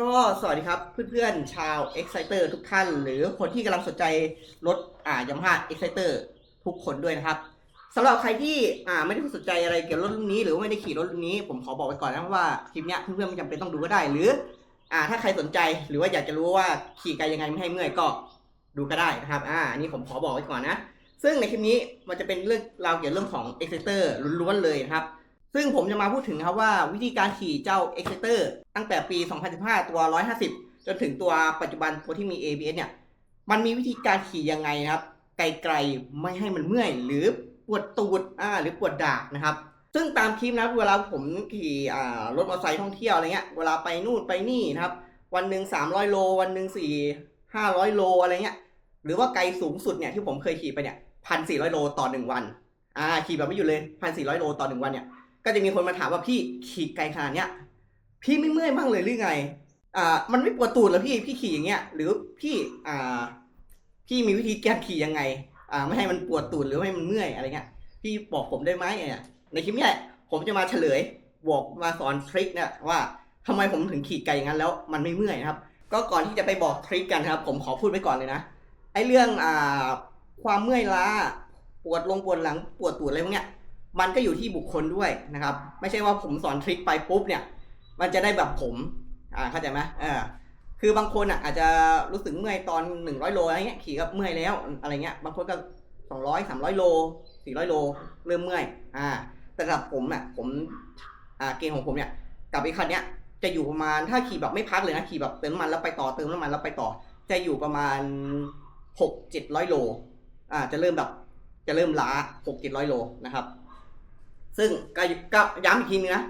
ก็สวัสดีครับเพื่อนๆชาว Exciter ทุกท่าน หรือคนที่กำลังสนใจรถอ่ายามาฮ่า Exciter ทุกคนด้วยนะครับสำหรับใครที่อ่าไม่ได้สนใจอะไรเกี่ยวกับรถรุ่นนี้หรือว่าไม่ได้ขี่รถรุ่นนี้ ผมขอบอกไว้ก่อนนะว่าคลิปเนี้ยเพื่อนๆไม่จำเป็นต้องดูก็ได้ หรือ อ่า ถ้าใครสนใจหรือว่าอยากจะรู้ว่าขี่ไกลยังไงไม่ให้เมื่อยก็ดูก็ได้นะครับอ่าอันนี้ผมขอบอกไว้ก่อนนะ ซึ่งในคลิปนี้มันจะเป็นเรื่องราวเกี่ยวกับเรื่องของ Exciter ล้วนๆเลยนะครับ ซึ่งผมจะมาพูดถึงครับว่าวิธีการขี่เจ้า Exciter ตั้งแต่ปี 2015 ตัว 150 จนถึงตัวปัจจุบันตัวที่มี ABS เนี่ย มันมีวิธีการขี่ยังไงนะครับ ไกลๆไม่ให้มันเมื่อย หรือปวดตูดอ่าหรือปวดดากนะครับ ซึ่งตามคลิปนะเวลาผมขี่อ่ารถมอเตอร์ไซค์ท่องเที่ยวอะไรเงี้ย เวลาไปนู่นไปนี่นะครับ วันหนึ่ง300 โล วันหนึ่ง4 500 โลอะไรเงี้ย หรือว่าไกลสูงสุดเนี่ยที่ผมเคยขี่ไปเนี่ยพันสี่โลต่อหนึ่งวัน อ่าขี่แบบไม่หยุดเลยพันสี่โลต่อหนึ่งวันเนี่ย ก็จะมีคนมาถามว่าพี่ขี่ไกลขนาดเนี้ย พี่ไม่เมื่อยบ้างเลยหรือไง อ่า มันไม่ปวดตูดหรอพี่พี่ขี่อย่างเงี้ย หรือพี่อ่า พี่มีวิธีแก้ขี่ยังไง อ่า ไม่ให้มันปวดตูดหรือไม่ให้มันเมื่อยอะไรเงี้ย พี่บอกผมได้ไหมเนี่ยในคลิปเนี้ยผมจะมาเฉลยบอกมาสอนทริคเนี่ยว่าทำไมผมถึงขี่ไกลอย่างนั้นแล้วมันไม่เมื่อยนะครับ ก็ก่อนที่จะไปบอกทริคกันครับ ผมขอพูดไว้ก่อนเลยนะไอ้เรื่องอ่าความเมื่อยล้าปวดลงปวดหลังปวดตูดอะไรพวกเนี้ย มันก็อยู่ที่บุคคลด้วยนะครับ ไม่ใช่ว่าผมสอนทริคไปปุ๊บเนี่ย มันจะได้แบบผมอ่าเข้าใจไหมเออคือบางคนอะอาจจะรู้สึกเมื่อยตอนหนึ่งร้อยโลอะไรเงี้ยขี่ก็เมื่อยแล้วอะไรเงี้ยบางคนก็สองร้อยสามร้อยโลสี่ร้อยโล เริ่มเมื่อยอ่าแต่สำหรับผมอะผมอ่าเกณฑ์ของผมเนี่ยกับไอ้คันเนี้ยจะอยู่ประมาณถ้าขี่แบบไม่พักเลยนะขี่แบบเติมน้ำมันแล้วไปต่อเติมน้ำมันแล้วไปต่อ จะอยู่ประมาณหกเจ็ดร้อยโลอ่าจะเริ่มแบบจะเริ่มล้าหกเจ็ดร้อยโลนะครับ ซึ่งก็ก็ย้ำอีกทีนึงนะ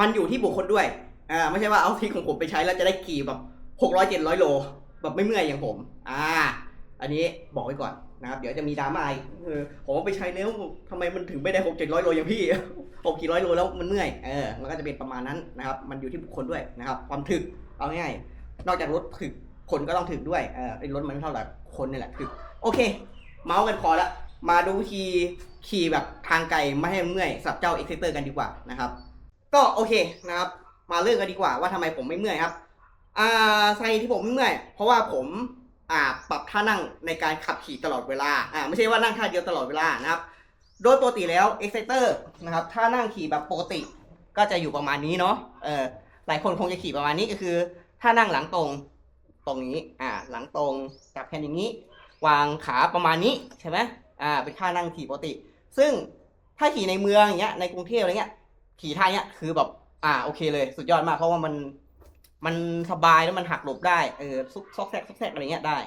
มันอยู่ที่บุคคลด้วยอ่าไม่ใช่ว่าเอาทริคของผมไปใช้แล้วจะได้ขี่แบบหกร้อยเจ็ดร้อยโล แบบไม่เมื่อยอย่างผม อ่า อันนี้บอกไว้ก่อนนะครับเดี๋ยวจะมีดราม่าอีกเออผมเอาไปใช้แล้วทำไมมันถึงไม่ได้หกเจ็ดร้อยโลอย่างพี่หกกี่ร้อยโลแล้วมันเมื่อยเออมันก็จะเป็นประมาณนั้นนะครับ มันอยู่ที่บุคคลด้วยนะครับ ความถึกเอาง่ายๆนอกจากรถถึกคนก็ต้องถึกด้วยเออรถมันเท่าไหร่คนนี่แหละถึกโอเค เมาส์กันพอละ มาดูวิธีขี่แบบทางไกลไม่ให้เมื่อยสับเจ้า e x c e t e r กันดีกว่านะครับ ก็โอเคนะครับ มาเรื่องกันดีกว่าว่าทำไมผมไม่เมื่อยครับอ่าสาเหตุที่ผมไม่เมื่อย เพราะว่าผมอ่าปรับท่านั่งในการขับขี่ตลอดเวลาอ่าไม่ใช่ว่านั่งท่าเดียวตลอดเวลานะครับ โดยปกติแล้ว e x c e t e r นะครับถ้านั่งขี่แบบปกติก็จะอยู่ประมาณนี้เนาะเออหลายคนคงจะขี่ประมาณนี้ก็คือ ถ้านั่งหลังตรงตรงนี้อ่าหลังตรงจับแขนอย่างนี้ วางขาประมาณนี้ใช่ไหม อ่าเป็นท่านั่งขี่ปกติ ซึ่งถ้าขี่ในเมืองอย่างเงี้ยในกรุงเทพอะไรเงี้ยขี่ท่าเนี้ยคือแบบอ่าโอเคเลยสุดยอดมากเพราะว่ามันมันสบายแล้วมันหักหลบได้เออซุกซอกแซกซอกแซกอะไรเงี้ยได้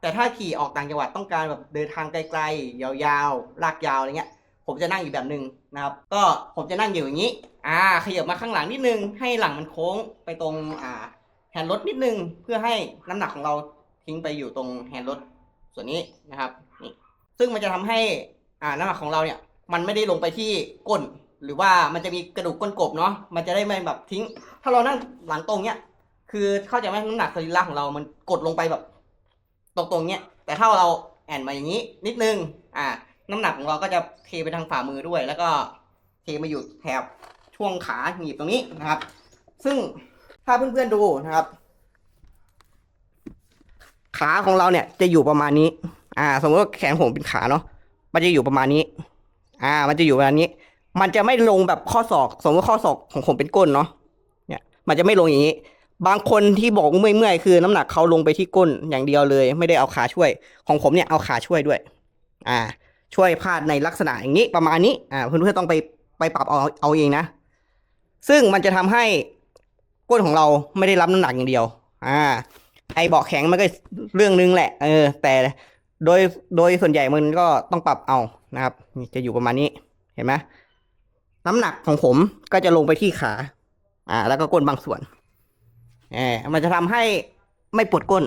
แต่ถ้าขี่ออกต่างจังหวัดต้องการแบบเดินทางไกลๆ ยาวๆ ลากยาวอะไรเงี้ย ผมจะนั่งอีกแบบหนึ่งนะครับ ก็ผมจะนั่งอยู่อย่างนี้ อ่า ขยับมาข้างหลังนิดนึง ให้หลังมันโค้งไปตรงอ่าแฮนด์รถนิดนึง เพื่อให้น้ำหนักของเราทิ้งไปอยู่ตรงแฮนด์รถส่วนนี้นะครับ ซึ่งมันจะทำให้อ่าน้ำหนักของเราเนี่ย มันไม่ได้ลงไปที่ก้น หรือว่ามันจะมีกระดูกก้นกบเนาะมันจะได้ไม่แบบทิ้ง ถ้าเรานั่งหลังตรงเนี้ยคือเข้าใจไหมน้ำหนักสรีระของเรา มันกดลงไปแบบตรงๆเนี้ยแต่ถ้าเราแอนมาอย่างนี้ นิดนึง อ่า น้ำหนักของเราก็จะเทไปทางฝ่ามือด้วย แล้วก็เทมาอยู่แถบช่วงขาหนีบตรงนี้นะครับ ซึ่งถ้าเพื่อนๆดูนะครับ ขาของเราเนี่ยจะอยู่ประมาณนี้ อ่า สมมติว่าแขนผมเป็นขาเนาะมันจะอยู่ประมาณนี้ อ่า มันจะอยู่ประมาณนี้ มันจะไม่ลงแบบข้อศอก สมมติข้อศอกของผมเป็นก้นเนาะเนี่ย มันจะไม่ลงอย่างนี้ บางคนที่บอกเมื่อยๆคือน้ำหนักเขาลงไปที่ก้นอย่างเดียวเลย ไม่ได้เอาขาช่วย ของผมเนี่ยเอาขาช่วยด้วย อ่า ช่วยพาดในลักษณะอย่างนี้ประมาณนี้ อ่าเพื่อนๆต้องไปไปปรับเอาเอาเองนะซึ่งมันจะทำให้ก้นของเราไม่ได้รับน้ำหนักอย่างเดียว อ่า ไอเบาะแข็งมันก็เรื่องนึงแหละ เออ แต่ โดยโดยส่วนใหญ่มันก็ต้องปรับเอานะครับนี่จะอยู่ประมาณนี้เห็นไหมน้ำหนักของผมก็จะลงไปที่ขา อ่า แล้วก็ก้นบางส่วนเออมันจะทำให้ไม่ปวดก้น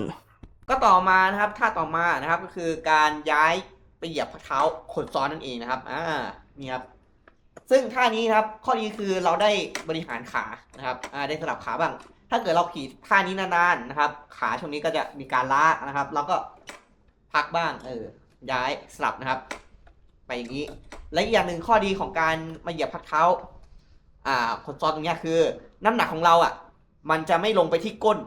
ก็ต่อมานะครับท่าต่อมานะครับ ก็คือการย้ายไปเหยียบเท้าคนซ้อนนั่นเองนะครับ อ่า นี่ครับ ซึ่งท่านี้นะครับ ข้อดีคือเราได้บริหารขานะครับ อ่า ได้สลับขาบ้าง ถ้าเกิดเราขี่ท่านี้นานๆนะครับ ขาช่วงนี้ก็จะมีการล้านะครับ เราก็ พักบ้าง เออ ย้ายสลับนะครับ ไปอย่างนี้ และอีกอย่างหนึ่งข้อดีของการมาเหยียบพักเท้า อ่าคนซ้อนตรงนี้คือ น้ำหนักของเราอะ มันจะไม่ลงไปที่ก้น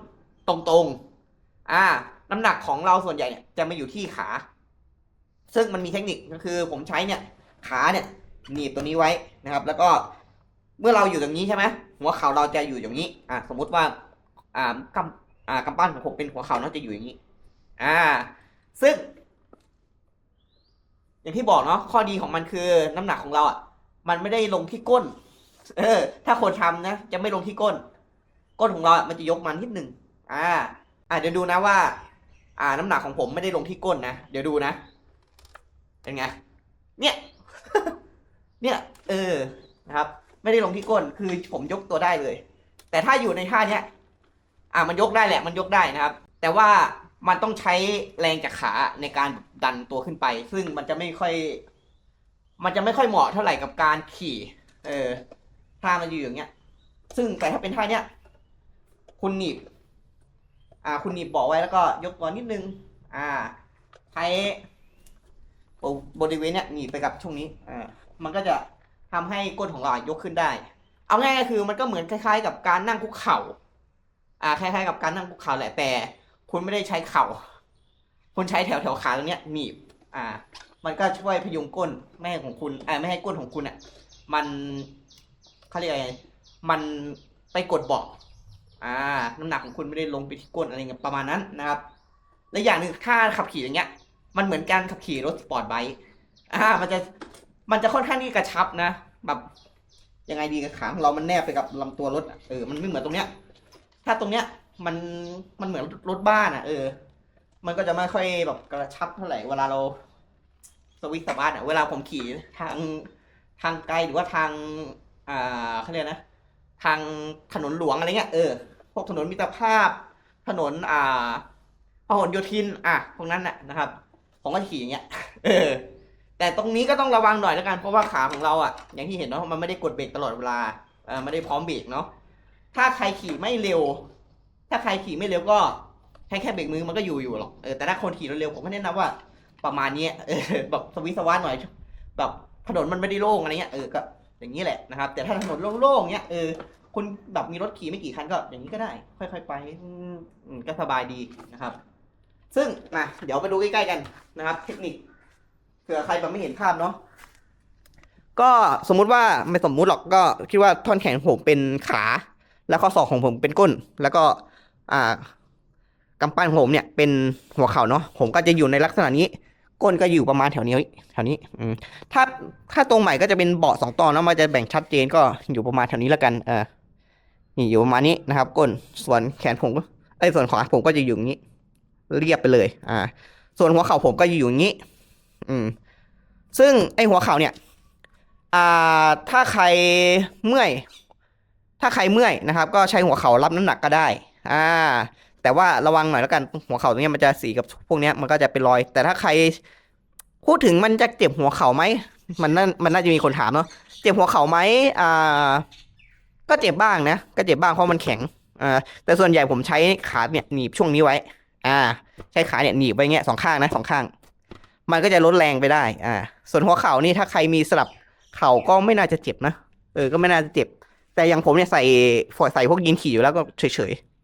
ตรงๆ อ่า น้ำหนักของเราส่วนใหญ่เนี่ยจะมาอยู่ที่ขา ซึ่งมันมีเทคนิคก็คือ ผมใช้เนี่ย ขาเนี่ยหนีบตัวนี้ไว้นะครับ แล้วก็เมื่อเราอยู่ตรงนี้ใช่ไหมหัวเข่าเราจะอยู่อย่างนี้ อ่า สมมุติว่า อ่ากำอ่ากำปั้นของผมเป็นหัวเข่าน่าจะอยู่อย่างนี้ อ่า ซึ่ง อย่างที่บอกเนาะข้อดีของมันคือน้ำหนักของเราอะ มันไม่ได้ลงที่ก้น เออ ถ้าคนทำนะจะไม่ลงที่ก้น ก้นของเราอะมันจะยกมานิดหนึ่งอ่า อ่าเดี๋ยวดูนะว่า อ่า น้ำหนักของผมไม่ได้ลงที่ก้นนะเดี๋ยวดูนะเป็นไงเนี่ย เนี่ย เออนะครับ ไม่ได้ลงที่ก้นคือผมยกตัวได้เลย แต่ถ้าอยู่ในท่าเนี้ย อ่ามันยกได้แหละ มันยกได้นะครับ แต่ว่า มันต้องใช้แรงจากขาในการดันตัวขึ้นไป ซึ่งมันจะไม่ค่อย มันจะไม่ค่อยเหมาะเท่าไหร่กับการขี่ เออท่ามันอยู่อย่างเงี้ย ซึ่งแต่ถ้าเป็นท่าเนี้ย คุณหนีบ อ่า คุณหนีบเบอกไว้แล้วก็ยกตัวนิดนึง อ่า ใช้บริเวณเนี้ยหนีบไปกับช่วงนี้ อ่า มันก็จะทำให้ก้นของเรายกขึ้นได้ เอาง่ายๆคือมันก็เหมือนคล้ายๆ กับการนั่งคุกเข่า อ่า คล้ายๆ กับการนั่งคุกเข่าแหละแต่ คุณไม่ได้ใช้เข่า คุณใช้แถวแถวขาตรงเนี้ยหนีบ อ่า มันก็ช่วยพยุงก้นไม่ให้ของคุณอ่าไม่ให้ก้นของคุณอะ มันเขาเรียกอะไรมันไปกดเบาะอ่า น้ำหนักของคุณไม่ได้ลงไปที่ก้นอะไรเงี้ยประมาณนั้นนะครับ และอย่างหนึ่งถ้าขับขี่อย่างเงี้ย มันเหมือนการขับขี่รถสปอร์ตไบค์อ่า มันจะมันจะค่อนข้างที่กระชับนะแบบยังไงดีกับขาของเรามันแนบไปกับลำตัวรถเออมันไม่เหมือนตรงเนี้ย ถ้าตรงเนี้ย มันมันเหมือนรถบ้านอะ เออ มันก็จะไม่ค่อยแบบกระชับเท่าไหร่เวลาเราสวิตช์สตาร์ทอะเวลาผมขี่ทางทางไกลหรือว่าทาง อ่าเขาเรียกนะ ทางถนนหลวงอะไรเงี้ยเออพวกถนนมิตรภาพ ถนน อ่าพหลโยธิน อะพวกนั้นน่ะนะครับผมก็ขี่อย่างเงี้ย เออ แต่ตรงนี้ก็ต้องระวังหน่อยแล้วกันเพราะว่าขาของเราอะ อย่างที่เห็นเนาะมันไม่ได้กดเบรกตลอดเวลาเออไม่ได้พร้อมเบรกเนาะถ้าใครขี่ไม่เร็ว ถ้าใครขี่ไม่เร็วก็แค่แค่เบรกมือมันก็อยู่อยู่หรอกเออแต่ถ้าคนขี่เร็วๆผมก็แนะนำว่า ประมาณนี้เออแบบสวิสวาหน่อย แบบถนนมันไม่ได้โล่งอะไรเงี้ยเออก็อย่างนี้แหละนะครับ แต่ถ้าถนนโล่งๆเงี้ยเออคุณแบบมีรถขี่ไม่กี่คันก็อย่างนี้ก็ได้ ค่อย ๆ ไปอืก็สบายดีนะครับ ซึ่งมาเดี๋ยวไปดูใกล้ๆกันนะครับ เทคนิคเผื่อใครแบบไม่เห็นภาพเนาะก็สมมุติว่าไม่สมมุติหรอกก็คิดว่าท่อนแขนผมเป็นขา แล้วข้อศอกของผมเป็นก้น แล้วก็ อ่ากำปั้นของผมเนี่ย เป็นหัวเข่าเนาะผมก็จะอยู่ในลักษณะนี้ ก้นก็อยู่ประมาณแถวนี้แถวนี้อืมถ้าถ้าตรงใหม่ก็จะเป็นเบาะสองตอนแล้วมันจะแบ่งชัดเจนก็อยู่ประมาณแถวนี้แล้วกัน เออนี่อยู่ประมาณนี้นะครับ ก้นส่วนแขนผมก็ไอ้ส่วนขาผมก็จะอยู่อย่างนี้ เรียบไปเลย อ่า ส่วนหัวเข่าผมก็จะอยู่อย่างนี้ อืม ซึ่งไอ้หัวเข่าเนี่ย อ่า ถ้าใครเมื่อย ถ้าใครเมื่อยนะครับ ก็ใช้หัวเข่ารับน้ำหนักก็ได้ อ่า แต่ว่าระวังหน่อยแล้วกันหัวเข่าตรงนี้มันจะสีกับพวกนี้มันก็จะเป็นรอย แต่ถ้าใคร พูดถึงมันจะเจ็บหัวเข่าไหมมันน่ามันน่าจะมีคนถามเนาะเจ็บหัวเข่าไหมอ่า ก็เจ็บบ้างนะก็เจ็บบ้างเพราะมันแข็งอ่าแต่ส่วนใหญ่ผมใช้ขาเนี่ยหนีบช่วงนี้ไว้ อ่า ใช้ขาเนี่ยหนีบไว้เงี้ยสองข้างนะสองข้าง มันก็จะลดแรงไปได้ อ่า ส่วนหัวเข่านี่ถ้าใครมีสลับเข่าก็ไม่น่าจะเจ็บนะเออก็ไม่น่าจะเจ็บ แต่อย่างผมเนี่ยใส่ฝอยใส่พวกยีนขี่อยู่แล้วก็เฉยๆ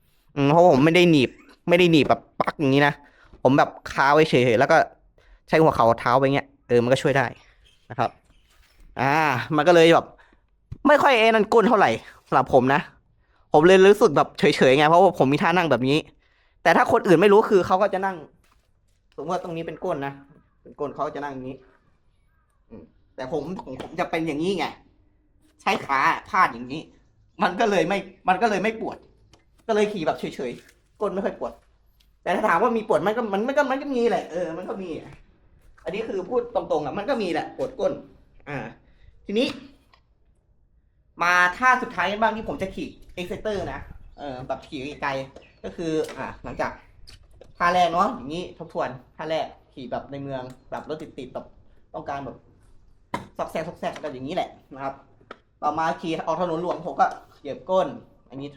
เพราะผมไม่ได้หนีบ ไม่ได้หนีบแบบปักอย่างนี้นะ ผมแบบค้าไว้เฉยๆแล้วก็ใช้หัวเข่าเท้าไปเงี้ยเออมันก็ช่วยได้นะครับ อ่า มันก็เลยแบบ ไม่ค่อยเอนันก้นเท่าไหร่สำหรับผมนะ ผมเลยรู้สึกแบบเฉยๆไงเพราะว่าผมมีท่านั่งแบบนี้ แต่ถ้าคนอื่นไม่รู้คือเขาก็จะนั่งสมมติว่าตรงนี้เป็นก้นนะเป็นก้นเขาจะนั่งอย่างนี้แต่ผมผมผมจะเป็นอย่างนี้ไงใช้ขาพาดอย่างนี้ มันก็เลยไม่ มันก็เลยไม่ปวด ก็เลยขี่แบบเฉยๆก้นไม่ค่อยปวด แต่ถ้าถามว่ามีปวดมันก็มันมันก็มันก็มีแหละเออมันก็มีอันนี้คือพูดตรงๆอะมันก็มีแหละปวดก้น อ่า ทีนี้ มาท่าสุดท้ายกันบ้างที่ผมจะขี่เอ็กเซเตอร์นะเออแบบขี่ไกลๆก็คือ อ่าหลังจากท่าแรกเนาะอย่างนี้ทบทวนท่าแรกขี่แบบในเมืองแบบรถติดๆแบบต้องการแบบซอกแซกซอกแซกแบบอย่างนี้แหละนะครับ ต่อมาขี่ออกถนนหลวงผมก็เหยียบก้น อันนี้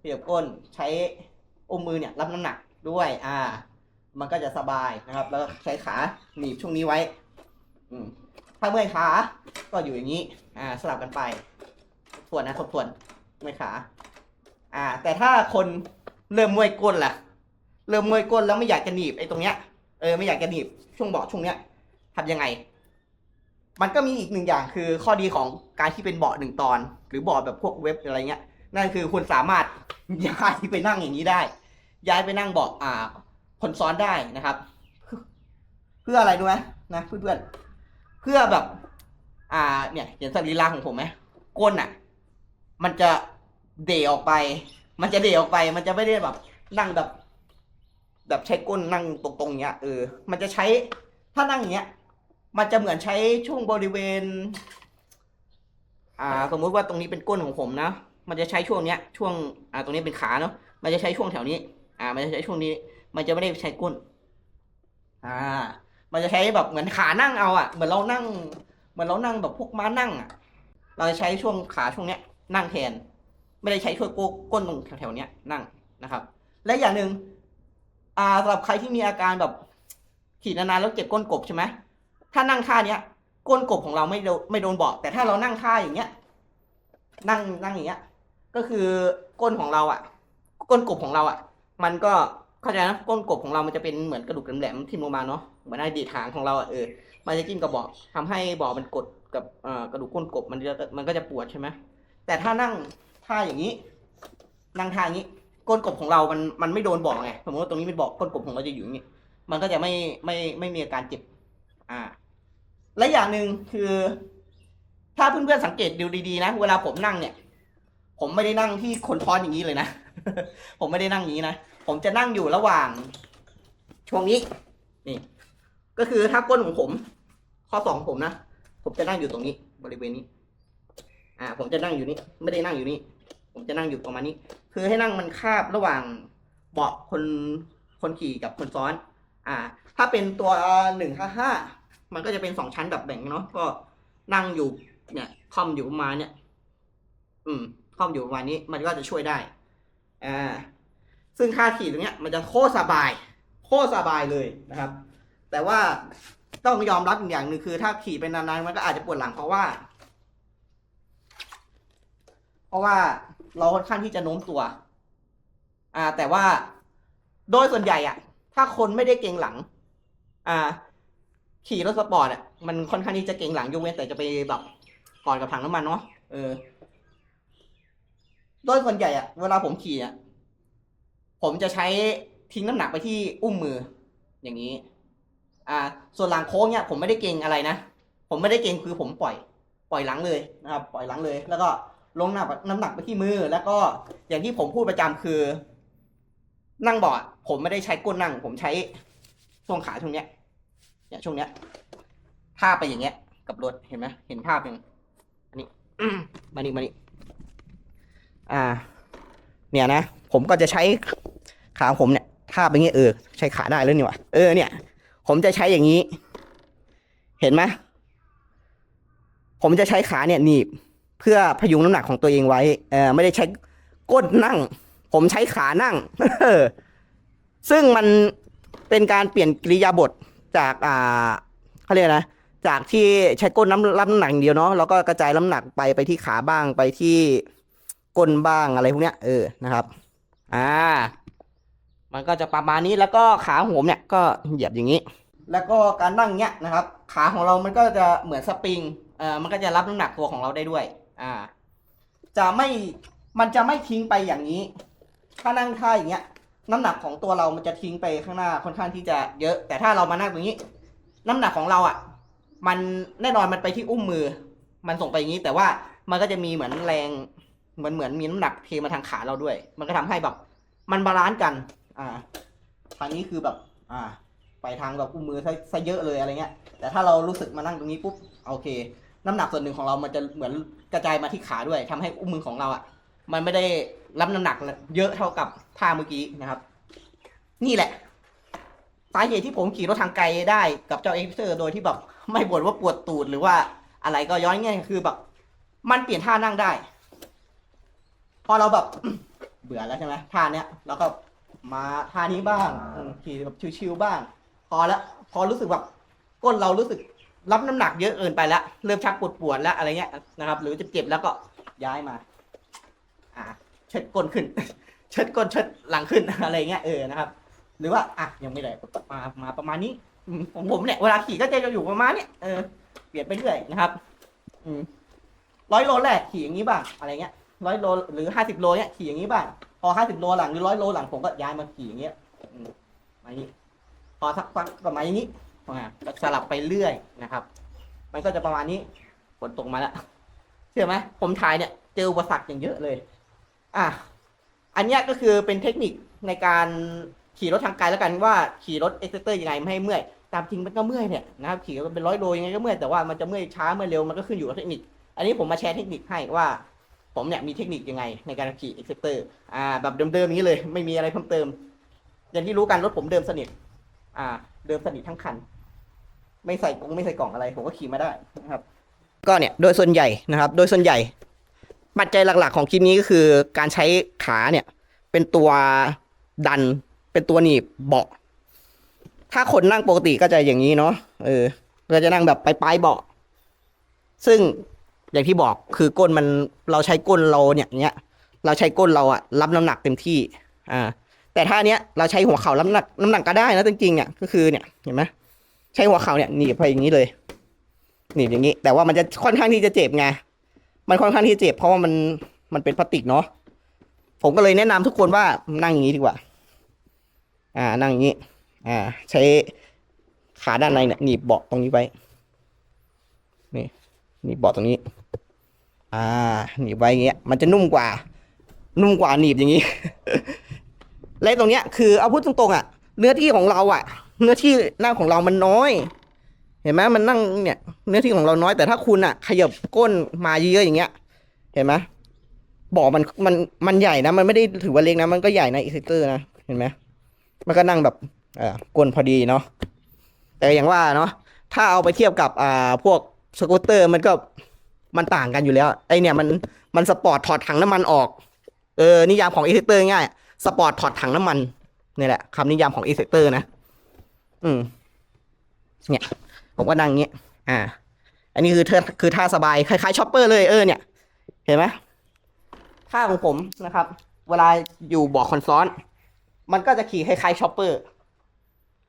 เหยียบก้นใช้อุ้มมือเนี่ยรับน้ำหนักด้วย อ่า มันก็จะสบายนะครับ แล้วใช้ขาหนีบช่วงนี้ไว้ อืมถ้าเมื่อยขา ก็อยู่อย่างนี้ อ่า สลับกันไปทบทวนนะทบทวนเมื่อยขา อ่า แต่ถ้าคนเริ่มเมื่อยก้นละเริ่มเมื่อยก้นแล้วไม่อยากจะหนีบไอ้ตรงเนี้ย เออไม่อยากจะหนีบช่วงเบาะช่วงเนี้ยทำยังไง มันก็มีอีกหนึ่งอย่างคือข้อดีของการที่เป็นเบาะหนึ่งตอน หรือเบาะแบบพวกเว็บอะไรเงี้ย นั่นคือคุณสามารถย้ายไปนั่งอย่างนี้ได้ ย้ายไปนั่งเบาะอ่า คนซ้อนได้นะครับ เพื่ออะไรรู้ไหมนะเพื่อนๆเพื่อแบบ อ่า เนี่ยเห็นสรีระของผมไหมก้นอะ มันจะเดออกไป มันจะเดออกไป มันจะไม่ได้แบบ นั่งแบบ แบบใช้ก้นนั่งตรงๆเนี้ยเออมันจะใช้ถ้านั่งอย่างเงี้ย มันจะเหมือนใช้ช่วงบริเวณ อ่า สมมุติว่าตรงนี้เป็นก้นของผมนะ มันจะใช้ช่วงเนี้ยช่วงอ่าตรงนี้เป็นขาเนาะมันจะใช้ช่วงแถวนี้ อ่า มันจะใช้ช่วงนี้ มันจะไม่ได้ใช้ก้น อ่า มันจะใช้แบบเหมือนขานั่งเอาอะเหมือนเรานั่ง เหมือนเรานั่งแบบพวกม้านั่งอะ เราจะใช้ช่วงขาช่วงเนี้ย นั่งแทน ไม่ได้ใช้ช่วยก้นตรงแถวๆเนี้ยนั่งนะครับ และอย่างหนึ่งอ่าสำหรับใครที่มีอาการแบบขี่นานๆแล้วเจ็บก้นกบใช่ไหมถ้านั่งท่าเนี้ยก้นกบของเราไม่โดนไม่โดนเบาะแต่ถ้าเรานั่งท่าอย่างเงี้ย นั่งนั่งอย่างเงี้ย ก็คือก้นของเราอะ ก้นกบของเราอะ มันก็เข้าใจนะก้นกบของเรามันจะเป็นเหมือนกระดูกแหลมๆทิ่มลงมาเนาะเหมือนไอ้ดีดหางของเราอะเออมันจะจิ้มกับเบาะทำให้เบาะมันกดกับกระดูกก้นกบมันจะมันก็จะปวดใช่ไหมแต่ถ้านั่งท่าอย่างนี้ นั่งท่าอย่างนี้ ก้นกบของเรา มันมันไม่โดนเบาะไงสมมติว่าตรงนี้เป็นเบาะก้นกบของเราจะอยู่อย่างนี้ มันก็จะไม่ไม่ไม่มีอาการเจ็บ อ่า และอย่างหนึ่งคือ ถ้าเพื่อนๆสังเกตดูดีๆนะเวลาผมนั่งเนี่ย ผมไม่ได้นั่งที่คนท้อนอย่างนี้เลยนะ ผมไม่ได้นั่งอย่างนี้นะ ผมจะนั่งอยู่ระหว่าง ช่วงนี้ นี่ ก็คือถ้าก้นของผม ข้อสองของผมนะ ผมจะนั่งอยู่ตรงนี้ บริเวณนี้ อ่า ผมจะนั่งอยู่นี่ ไม่ได้นั่งอยู่นี่ ผมจะนั่งอยู่ประมาณนี้ คือให้นั่งมันคาบระหว่างเบาะคนคนขี่กับคนซ้อน อ่า ถ้าเป็นตัวหนึ่งห้าห้ามันก็จะเป็นสองชั้นแบบแบ่งเนาะ ก็นั่งอยู่ เนี่ยคอมอยู่ประมาณเนี่ย อืม คอมอยู่ประมาณนี้ มันก็จะช่วยได้อ่าซึ่งค่าขี่ตรงเนี้ยมันจะโคตรสบาย โคตรสบายเลยนะครับ แต่ว่าต้องยอมรับอีกอย่างหนึ่งคือ ถ้าขี่เป็นานๆมันก็อาจจะปวดหลังเพราะว่า เพราะว่าเราค่อนข้างที่จะโน้มตัว อ่า แต่ว่าโดยส่วนใหญ่อะถ้าคนไม่ได้เกรงหลัง อ่า ขี่รถสปอร์ตอะมันค่อนข้างที่จะเกรงหลังยกเว้นแต่จะไปแบบก่อนกับถังน้ำมันเนาะเออ โดยส่วนใหญ่อะเวลาผมขี่อะผมจะใช้ทิ้งน้ำหนักไปที่อุ้มมือ อย่างนี้ อ่า ส่วนหลังโค้งเนี่ย ผมไม่ได้เก่งอะไรนะ ผมไม่ได้เก่งคือผมปล่อย ปล่อยหลังเลยนะครับ ปล่อยหลังเลย แล้วก็ลงน้ำหนักน้ำหนักไปที่มือ แล้วก็อย่างที่ผมพูดประจำคือ นั่งเบาะผมไม่ได้ใช้ก้นนั่ง ผมใช้ช่วงขาช่วงเนี้ย เนี่ยช่วงเนี้ยท่าไปอย่างเงี้ย กับรถเห็นไหมเห็นภาพยังอันนี้มานี่มานี่ อ่า เนี่ยนะ ผมก็จะใช้ขาผมเนี่ยท่าไปอย่างเงี้ยเออ ใช้ขาได้แล้วนี่วะเออเนี่ย ผมจะใช้อย่างนี้ เห็นไหมผมจะใช้ขาเนี่ยหนีบ เพื่อพยุงน้ำหนักของตัวเองไว้ เออไม่ได้ใช้ก้นนั่ง ผมใช้ขานั่งซึ่งมันเป็นการเปลี่ยนกิริยาบทจากอ่าเขาเรียกนะจากที่ใช้ก้นน้ำรับน้ำหนักเดียวเนาะแล้วก็กระจายน้ำหนักไปไปที่ขาบ้างไปที่ ก้นบ้างอะไรพวกเนี้ยเออนะครับ อ่า มันก็จะประมาณนี้แล้วก็ขาของผมเนี่ยก็เหยียบอย่างนี้ แล้วก็การนั่งเนี้ยนะครับ ขาของเรามันก็จะเหมือนสปริงเอ่อมันก็จะรับน้ำหนักตัวของเราได้ด้วย อ่า จะไม่มันจะไม่ทิ้งไปอย่างนี้ ถ้านั่งท่าอย่างเงี้ย น้ำหนักของตัวเรามันจะทิ้งไปข้างหน้าค่อนข้างที่จะเยอะ แต่ถ้าเรามานั่งตรงนี้ น้ำหนักของเราอะ มันแน่นอนมันไปที่อุ้มมือ มันส่งไปอย่างนี้ แต่ว่ามันก็จะมีเหมือนแรง เหมือนเหมือนมีน้ำหนักเทมาทางขาเราด้วย มันก็ทำให้แบบ มันบาลานซ์กัน อ่า ทางนี้คือแบบ อ่า ไปทางแบบอุ้มมือซะซะเยอะเลยอะไรเงี้ย แต่ถ้าเรารู้สึกมานั่งตรงนี้ปุ๊บโอเค น้ำหนักส่วนหนึ่งของเรามันจะเหมือนกระจายมาที่ขาด้วยทำให้อุ้มมือของเราอะ มันไม่ได้รับน้ำหนักเยอะเท่ากับท่าเมื่อกี้นะครับ นี่แหละสาเหตุที่ผมขี่รถทางไกลได้กับเจ้าเอ็กซ์เซอร์โดยที่แบบไม่บ่นว่าปวดตูดหรือว่าอะไรก็ย้อนง่ายคือแบบ มันเปลี่ยนท่านั่งได้ อเราแบบเบื่อแล้วใช่ไหมท่าเนี้ยแล้วก็มาท่านี้บ้างอืมขี่แบบชิวๆบ้าง พอแล้วพอรู้สึกแบบก้นเรารู้สึกรับน้ำหนักเยอะเกินไปแล้วเริ่มชักปวดปวดๆแล้วอะไรเงี้ยนะครับ หรือจะเจ็บแล้วก็ย้ายมา อ่า เช็ดก้นขึ้น เชิดก้นเชิดหลังขึ้น อะไรเงี้ยเออนะครับ หรือว่าอะยังไม่ได้มามาประมาณนี้อืมของผมเนี่ยเวลาขี่ก็จะอยู่ประมาณเนี้ยเออเปลี่ยนไปเรื่อยนะครับ อืมร้อยโลแรกขี่อย่างนี้บ้างอะไรเงี้ย ร้อยโลหรือห้าสิบโลเนี้ยขี่อย่างนี้บ้างพอห้าสิบโลหลังหรือร้อยโลหลังผมก็ย้ายมาขี่อย่างเงี้ยมาอย่างนี้พอสักพักก็มาอย่างนี้อ่าก็สลับไปเรื่อยนะครับ มันก็จะประมาณนี้ฝนตกมาแล้วเชื่อไหมผมถ่ายเนี่ย เจออุปสรรคอย่างเยอะเลย อะอันนี้ก็คือเป็นเทคนิคในการขี่รถทางไกลแล้วกันว่าขี่รถเอ็กซ์เตอร์ยังไงไม่ให้เมื่อยตามจริงมันก็เมื่อยเนี่ยนะครับขี่กันเป็นร้อยโลยังไงก็เมื่อยแต่ว่ามันจะเมื่อยช้าเมื่อยเร็วมันก็ขึ้นอยู่กับเทคนิค อันนี้ผมมาแชร์เทคนิคให้ว่า ผมเนี่ยมีเทคนิคยังไงในการขี่เอ็กเซ์เตอร์อ่าแบบเดิมๆนี้เลย ไม่มีอะไรเพิ่มเติม อย่างที่รู้กันรถผมเดิมสนิท อ่า เดิมสนิททั้งคัน ไม่ใส่กงไม่ใส่กล่องอะไร ผมก็ขี่มาได้นะครับ ก็เนี่ยโดยส่วนใหญ่นะครับ โดยส่วนใหญ่ ปัจจัยหลักๆ ของคลิปนี้ก็คือ การใช้ขาเนี่ย เป็นตัวดัน เป็นตัวหนีบเบาะถ้าคนนั่งปกติก็จะอย่างนี้เนาะเออก็จะนั่งแบบปลายๆเบาะซึ่ง อย่างที่บอกคือก้นมันเราใช้ก้นเราเนี่ยอย่างเงี้ย เราใช้ก้นเราอะรับน้ำหนักเต็มที่ อ่า แต่ถ้าเนี้ยเราใช้หัวเข่ารับน้ำหนักน้ำหนักก็ได้นะจริงๆเนี่ยก็คือเนี่ยเห็นไหมใช้หัวเข่าเนี่ยหนีบไปอย่างนี้เลยหนีบอย่างนี้ แต่ว่ามันจะค่อนข้างที่จะเจ็บไงมันค่อนข้างที่จะเจ็บเพราะว่ามันมันเป็นพลาสติกเนาะผมก็เลยแนะนำทุกคนว่านั่งอย่างนี้ดีกว่า อ่า นั่งอย่างนี้ อ่า ใช้ขาด้านในเนี่ยหนีบเบาะตรงนี้ไว้นี่หนีบเบาะตรงนี้ อ่าหนีบไว้อย่างเงี้ยมันจะนุ่มกว่า นุ่มกว่าหนีบอย่างนี้และตรงเนี้ยคือเอาพูดตรงๆอะเนื้อที่ของเราอะ เนื้อที่นั่งของเรามันน้อย เห็นไหมมันนั่งเนี่ย เนื้อที่ของเราน้อยแต่ถ้าคุณอะ ขยับก้นมาเยอะๆอย่างเงี้ย เห็นไหมบ่อมันมันมันใหญ่นะ มันไม่ได้ถือว่าเล็กนะ มันก็ใหญ่นะอีเซเตอร์นะเห็นไหมมันก็นั่งแบบเอ่อก้นพอดีเนาะแต่อย่างว่าเนาะถ้าเอาไปเทียบกับอ่าพวกสกูตเตอร์มันก็ มันต่างกันอยู่แล้ว ไอเนี่ยมันมันสปอร์ตถอดถังน้ำมันออก เออนิยามของอีเซเตอร์ง่ายสปอร์ตถอดถังน้ำมันนี่แหละคำนิยามของอีเซเตอร์นะ อืม เนี่ยผมก็นั่งเงี้ยอ่า อันนี้คือเธอคือท่าสบายคล้ายๆช็อปเปอร์เลยเออเนี่ยเห็นไหมท่าของผมนะครับ เวลาอยู่บาะคอนซ้อน มันก็จะขี่คล้ายๆช็อปเปอร์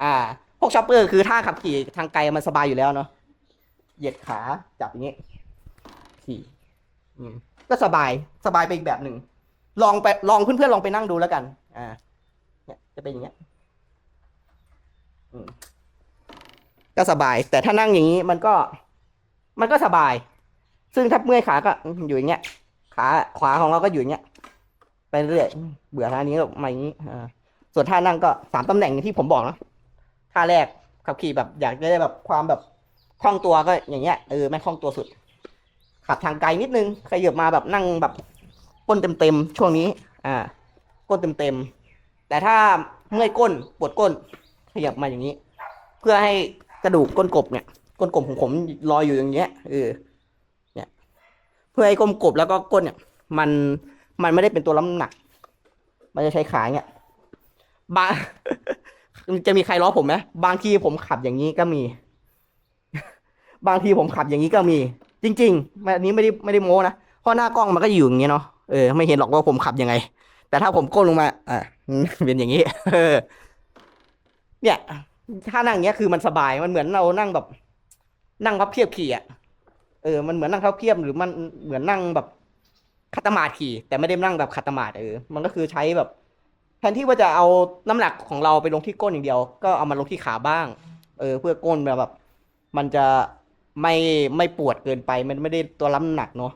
อ่า พวกช็อปเปอร์คือท่าขับขี่ทางไกลมันสบายอยู่แล้วเนาะเหยียดขาจับอย่างเขี่ก็สบายสบายไปอีกแบบหนึ่งลองไปลองเพื่อนๆลองไปนั่งดูแล้วกัน อ่า เนี่ยจะเป็นอย่างเงี้ยก็สบาย แต่ถ้านั่งอย่างนี้มันก็ มันก็สบาย ซึ่งถ้าเมื่อยขาก็อยู่อย่างเงี้ย ขาขวาของเราก็อยู่อย่างเงี้ยไปเรื่อยเบื่อท่านี้ก็มาอย่างนี้อ่าส่วนท่านั่งก็สามตำแหน่งอย่างที่ผมบอกนะท่าแรกขับขี่แบบอยากได้แบบความแบบคล่องตัวก็อย่างเงี้ยเออไม่คล่องตัวสุด ขับทางไกลนิดนึงขยับมาแบบนั่งแบบก้นเต็มๆช่วงนี้ อ่า ก้นเต็มๆแต่ถ้าเมื่อยก้นปวดก้น ขยับมาอย่างนี้ เพื่อให้กระดูกก้นกบเนี่ย ก้นกบของผมลอยอยู่อย่างเงี้ยเออเนี่ย เพื่อให้ก้นกบแล้วก็ก้นเนี่ย มันมันไม่ได้เป็นตัวล้ำหนัก มันจะใช้ขาเนี่ยบางจะมีใครล้อผมไหมบางทีผมขับอย่างนี้ก็มี บางทีผมขับอย่างนี้ก็มี จริงๆอันนี้ไม่ได้ไม่ได้โม้นะเพราะหน้ากล้องมันก็อยู่อย่างเงี้ยเนาะเออไม่เห็นหรอกว่าผมขับยังไง แต่ถ้าผมก้มลงมาอ่าเป็นอย่างนี้เออเนี่ยถ้านั่งเงี้ยคือมันสบายมันเหมือนเรานั่งแบบ นั่งพับเพียบขี่อะเออมันเหมือนนั่งพับเพียบหรือมันเหมือนนั่งแบบคัตมาดขี่ แต่ไม่ได้นั่งแบบคัตมาดเออมันก็คือใช้แบบ แทนที่ว่าจะเอาน้ำหนักของเราไปลงที่ก้นอย่างเดียว ก็เอามาลงที่ขาบ้าง เออ เพื่อก้นแบบ มันจะ ไม่ไม่ปวดเกินไปมันไม่ได้ตัวล้ำหนักเนาะ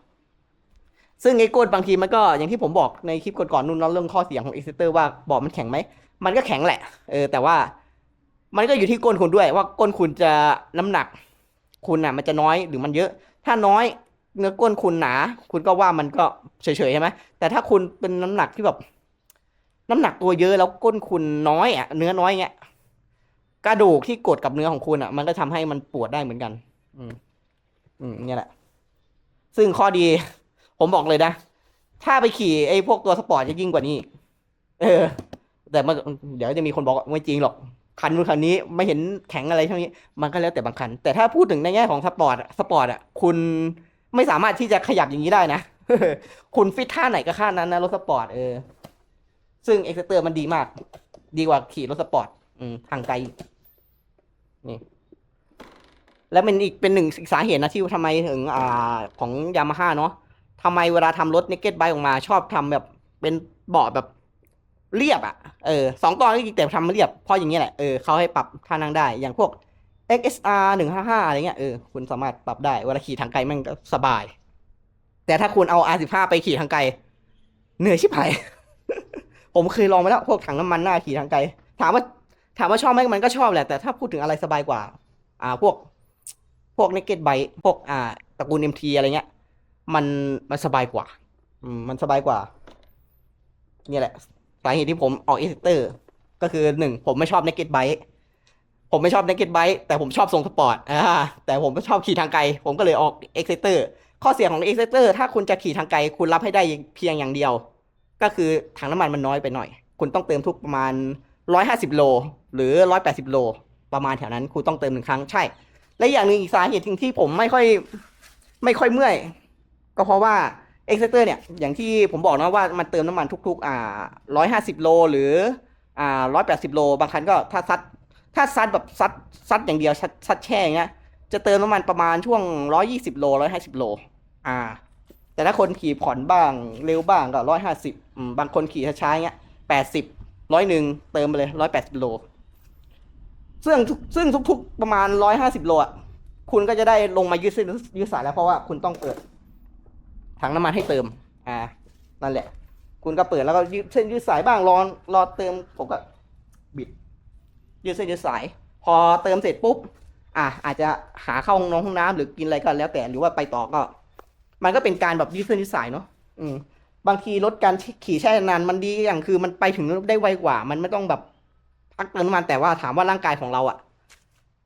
ซึ่งไอ้ก้นบางทีมันก็อย่างที่ผมบอกในคลิปก่อนๆนู่นเนาเรื่องข้อเสียงของเอ็กซ์เตอร์ว่าบอกมันแข็งไหม มันก็แข็งแหละ เออ แต่ว่ามันก็อยู่ที่ก้นคุณด้วย ว่าก้นคุณจะน้ำหนัก คุณอะ มันจะน้อยหรือมันเยอะ ถ้าน้อยเนื้อก้นคุณหนา คุณก็ว่ามันก็เฉยๆใช่ไหมแต่ถ้าคุณเป็นน้ำหนักที่แบบน้ำหนักตัวเยอะแล้วก้นคุณน้อยอะเนื้อน้อยเงี้ยกระดูกที่กดกับเนื้อของคุณอะ มันก็ทำให้มันปวดได้เหมือนกัน อืม อืมเนี่ยแหละ ซึ่งข้อดี ผมบอกเลยนะ ถ้าไปขี่ไอ้พวกตัวสปอร์ตจะยิ่งกว่านี้ เออ แต่มันเดี๋ยวจะมีคนบอกว่าไม่จริงหรอก คันนู้นคันนี้ไม่เห็นแข็งอะไรเท่านี้ มันก็แล้วแต่บางคัน แต่ถ้าพูดถึงในแง่ของสปอร์ตสปอร์ตอะ คุณไม่สามารถที่จะขยับอย่างนี้ได้นะ คุณฟิตท่าไหนก็ท่านั้นนะรถสปอร์ตเออ ซึ่งเอ็กซ์เตอร์มันดีมาก ดีกว่าขี่รถสปอร์ต อืม ทางไกล นี่ แล้วเป็นอีกเป็นหนึ่งสาเหตุนะที่ทำไมถึงอ่าของยามาฮ่าเนาะทำไมเวลาทำรถ naked bike ออกมา ชอบทำแบบเป็นเบาะแบบเรียบอะ่ะ เออสองตอนก็จริงแต่ทำเรียบ เพราะอย่างนี้ยแหละ เออเขาให้ปรับท่านั่งได้ อย่างพวก XSR หนึ่งห้าห้าอะไรเงี้ย เออ คุณสามารถปรับได้ เวลาขี่ทางไกลมันก็สบาย แต่ถ้าคุณเอา R15 ไปขี่ทางไกล เหนื่อยชิบหาย ผมเคยลองมาแล้ว พวกถังน้ำมันหน้าขี่ทางไกล ถามว่า ถามว่าชอบไหมมันก็ชอบแหละ แต่ถ้าพูดถึงอะไรสบายกว่า อ่า พวก พวก naked bike พวกอ่าตระกูล MT อะไรเงี้ย มันมันสบายกว่าอืมมันสบายกว่า เนี่ยแหละสาเหตุที่ผมออกเอ c เตอร์ ก็คือหนึ่งผมไม่ชอบ naked bike ผมไม่ชอบ naked bike แต่ผมชอบทรงสปอร์ตอ่าแต่ผมก็ชอบขี่ทางไกล ผมก็เลยออก Exciter ข้อเสียของ Exciter ถ้าคุณจะขี่ทางไกล คุณรับให้ได้เพียงอย่างเดียว ก็คือถังน้ำมันมันน้อยไปหน่อย คุณต้องเติมทุกประมาณ 150 โล หรือ 180 โล ประมาณแถวนั้นคุณต้องเติมหนึ่งครั้งใช่ และอย่างหนึ่งอีกสาเหตุที่ผมไม่ค่อยไม่ค่อยเมื่อย ก็เพราะว่า Exciter เนี่ยอย่างที่ผมบอกนะว่ามันเติมน้ำมันทุก ๆ อ่า150โลหรืออ่า180โล บางครั้งก็ถ้าซัดถ้าซัดแบบซัดซัดอย่างเดียวซัดซัดแช่อย่างเงี้ยจะเติมน้ำมันประมาณช่วง120โล150โล อ่า แต่ถ้าคนขี่ผ่อนบ้างเร็วบ้างก็150อืมบบางคนขี่ช้าๆเงี้ย80ร้อยหนึ่งเติมไปเลย180โล ซึ่งซึ่งทุกๆประมาณ150โลอะคุณก็จะได้ลงมายืดเส้นยืดสายแล้วเพราะว่าคุณต้องเปิดถังน้ำมันให้เติม อ่า นั่นแหละ คุณก็เปิดแล้วก็ยืดเส้นยืดสายบ้างรอรอเติมผมก็บิด ยืดเส้นยืดสาย พอเติมเสร็จปุ๊บ อะอาจจะหาเข้าห้องน้องห้องน้ำหรือกินอะไรก็แล้วแต่หรือว่าไปต่อก็ มันก็เป็นการแบบยืดเส้นยืดสายเนาะอืมบางทีลดการขี่แช่นานมันดีอย่างคือมันไปถึงได้ไวกว่า มันไม่ต้องแบบ พักเติมน้ำมันแต่ว่าถามว่าร่างกายของเราอะ่ะ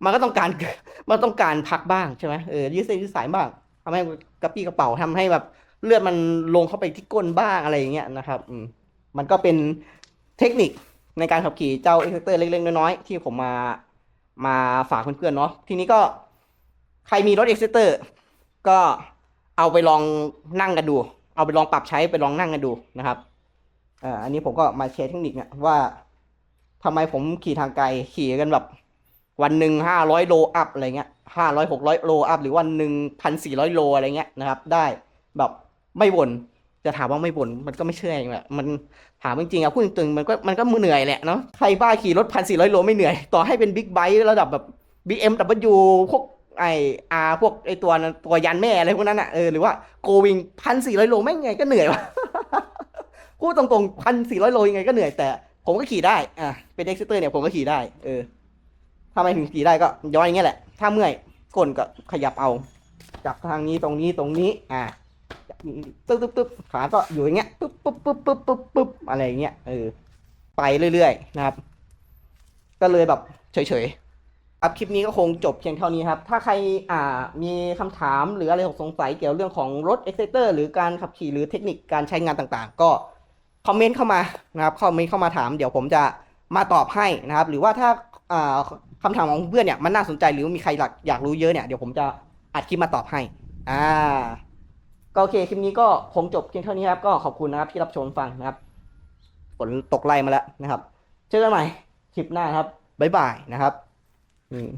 มันก็ต้องการมันต้องการพักบ้างใช่ไหมเออยืดเส้นยืดสายบ้างทำให้กระปี้กระเป๋าทำให้แบบเลือดมันลงเข้าไปที่ก้นบ้างอะไรอย่างเงี้ยนะครับอืมมันก็เป็นเทคนิคในการขับขี่เจ้าเอ็กซ์เตอร์เล็กๆน้อยๆที่ผมมามาฝากเพื่อนๆเนาะทีนี้ก็ใครมีรถเอ็กซ์เตอร์ก็เอาไปลองนั่งกันดู เอาไปลองปรับใช้ไปลองนั่งกันดูนะครับอ่าอันนี้ผมก็มาแชร์เทคนิคเนี่ยว่า ทำไมผมขี่ทางไกลขี่กันแบบ วันหนึ่งห้าร้อยโลอัพอะไรเงี้ยห้าร้อยหกร้อยโลอัพหรือวันหนึ่งพันสี่ร้อยโลอะไรเงี้ยนะครับ ได้แบบไม่บ่นจะถามว่าไม่บ่นมันก็ไม่เชื่อเองแหละมันถามจริงๆอะพูดจริงๆมันก็มันก็มือเหนื่อยแหละเนาะใครบ้าขี่รถพันสี่ร้อยโลไม่เหนื่อย ต่อให้เป็นบิ๊กไบค์ระดับแบบ BMW พวกไออาพวกไอตัวตัวยันแม่อะไรพวกนั้นอะเออหรือว่าโกวิงพันสี่ร้อยโลไม่งไงก็เหนื่อยวะพูดตรงๆพันสี่ร้อยโลยังไงก็เหนื่อยแต่ ผมก็ขี่ได้ อะ เป็นเอ็กซ์เตอร์เนี่ยผมก็ขี่ได้ เออถ้าไม่ถึงขี่ได้ก็ย้อนอย่างเงี้ยแหละ ถ้าเมื่อยก้นก็ขยับเอา จับทางนี้ตรงนี้ตรงนี้ อะตึ๊บตึ๊บตึ๊บขาก็อยู่อย่างเงี้ยปุ๊บปุ๊บปุ๊บปุ๊บปุ๊บปุ๊บอะไรอย่างเงี้ย เออ ไปเรื่อยๆนะครับ ก็เลยแบบเฉยๆ ครับคลิปนี้ก็คงจบเพียงเท่านี้ครับ ถ้าใครอ่ามีคำถามหรืออะไรสงสัยเกี่ยวเรื่องของรถ e x c i t e r หรือการขับขี่หรือเทคนิคการใช้งานต่างๆ ก็ คอมเมนต์เข้ามานะครับคอมเมนต์เข้ามาถาม เดี๋ยวผมจะมาตอบให้นะครับ หรือว่าถ้าอ่าคำถามของเพื่อนเนี่ยมันน่าสนใจหรือมีใครอยากอยากรู้เยอะเนี่ยเดี๋ยวผมจะอัดคลิปมาตอบให้อ่าก็โอเคคลิปนี้ก็คงจบเพียงเท่านี้ครับก็ขอบคุณนะครับที่รับชมฟังนะครับฝนตกไล่มาแล้วนะครับ เจอกันใหม่คลิปหน้าครับบ๊ายบายนะครับ อืม